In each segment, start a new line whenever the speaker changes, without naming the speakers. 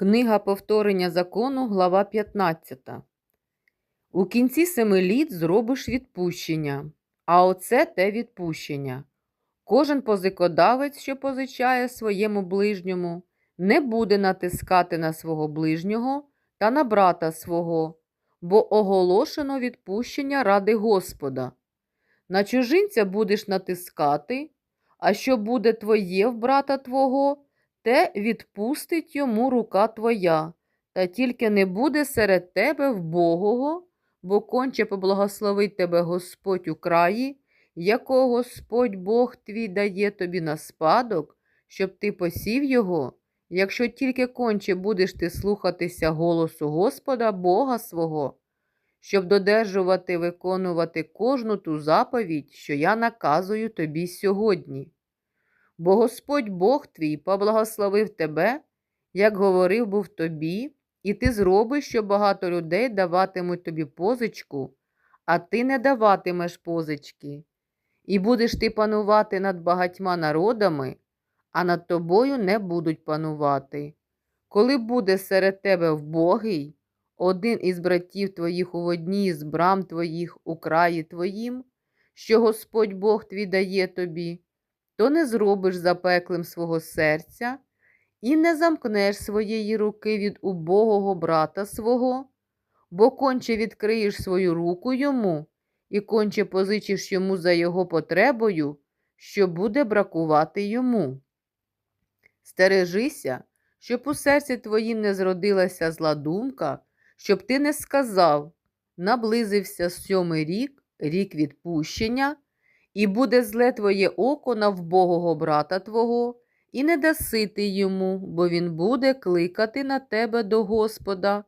Книга повторення закону, глава 15. У кінці семи літ зробиш відпущення, а оце те відпущення. Кожен позикодавець, що позичає своєму ближньому, не буде натискати на свого ближнього та на брата свого, бо оголошено відпущення ради Господа. На чужинця будеш натискати, а що буде твоє в брата твого, те відпустить йому рука твоя, та тільки не буде серед тебе вбогого, бо конче поблагословить тебе Господь у краї, якого Господь Бог твій дає тобі на спадок, щоб ти посів його, якщо тільки конче будеш ти слухатися голосу Господа Бога свого, щоб додержувати виконувати кожну ту заповідь, що я наказую тобі сьогодні. Бо Господь Бог твій поблагословив тебе, як говорив був тобі, і ти зробиш, що багато людей даватимуть тобі позичку, а ти не даватимеш позички. І будеш ти панувати над багатьма народами, а над тобою не будуть панувати. Коли буде серед тебе вбогий, один із братів твоїх у одній з брам твоїх у краї твоїм, що Господь Бог твій дає тобі, то не зробиш запеклим свого серця і не замкнеш своєї руки від убогого брата свого, бо конче відкриєш свою руку йому і конче позичиш йому за його потребою, що буде бракувати йому. Стережися, щоб у серці твоїм не зродилася зла думка, щоб ти не сказав наблизився сьомий рік, рік відпущення, і буде зле твоє око на вбогого брата твого, і не даси ти йому, бо він буде кликати на тебе до Господа,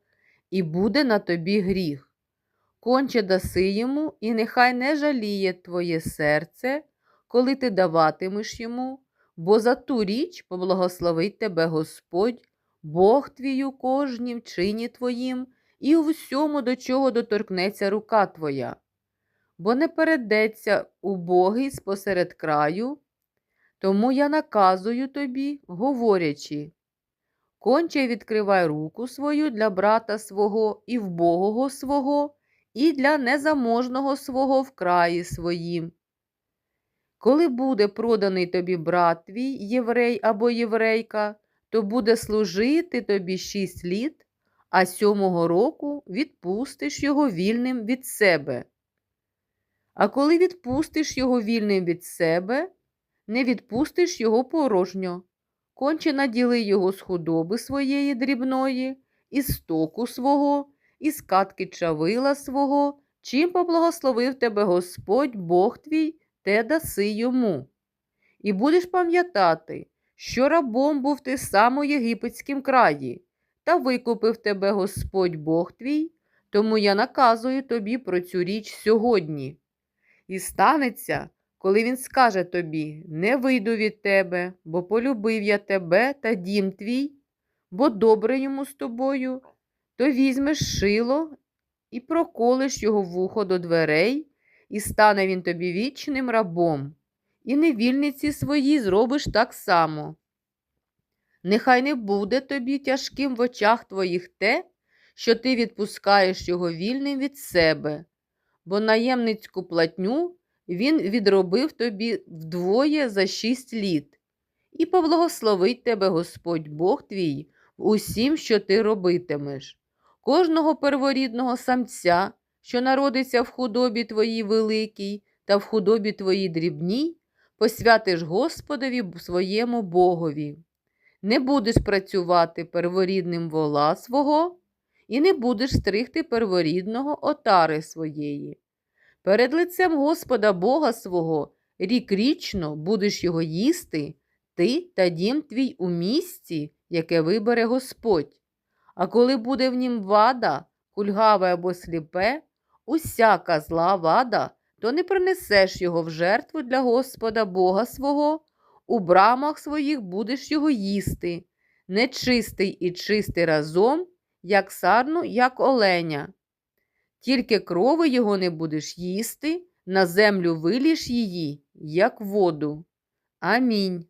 і буде на тобі гріх. Конче даси йому, і нехай не жаліє твоє серце, коли ти даватимеш йому, бо за ту річ поблагословить тебе Господь, Бог твій у кожнім чині твоїм, і у всьому, до чого доторкнеться рука твоя. Бо не передеться убогий спосеред краю, тому я наказую тобі, говорячи, конче відкривай руку свою для брата свого і вбогого свого, і для незаможного свого в краї своїм. Коли буде проданий тобі брат твій, єврей або єврейка, то буде служити тобі шість літ, а сьомого року відпустиш його вільним від себе. А коли відпустиш його вільним від себе, не відпустиш його порожньо, конче наділи його з худоби своєї дрібної, із стоку свого, із катки чавила свого, чим поблагословив тебе Господь Бог твій, те даси йому. І будеш пам'ятати, що рабом був ти сам у єгипетськім краї, та викупив тебе Господь Бог твій, тому я наказую тобі про цю річ сьогодні. І станеться, коли він скаже тобі не вийду від тебе, бо полюбив я тебе та дім твій, бо добре йому з тобою, то візьмеш шило і проколиш його вухо до дверей, і стане він тобі вічним рабом, і невільниці свої зробиш так само. Нехай не буде тобі тяжким в очах твоїх те, що ти відпускаєш його вільним від себе, бо наємницьку платню він відробив тобі вдвоє за шість літ, і поблагословить тебе Господь Бог твій усім, що ти робитимеш. Кожного перворідного самця, що народиться в худобі твоїй великій та в худобі твоїй дрібній, посвятиш Господові своєму Богові. Не будеш працювати перворідним вола свого, і не будеш стригти перворідного отари своєї. Перед лицем Господа Бога свого рік річно будеш його їсти, ти та дім твій у місці, яке вибере Господь. А коли буде в нім вада, кульгаве або сліпе, усяка зла вада, то не принесеш його в жертву для Господа Бога свого, у брамах своїх будеш його їсти, нечистий і чистий разом, як сарну, як оленя. Тільки крови його не будеш їсти, на землю виліш її, як воду. Амінь.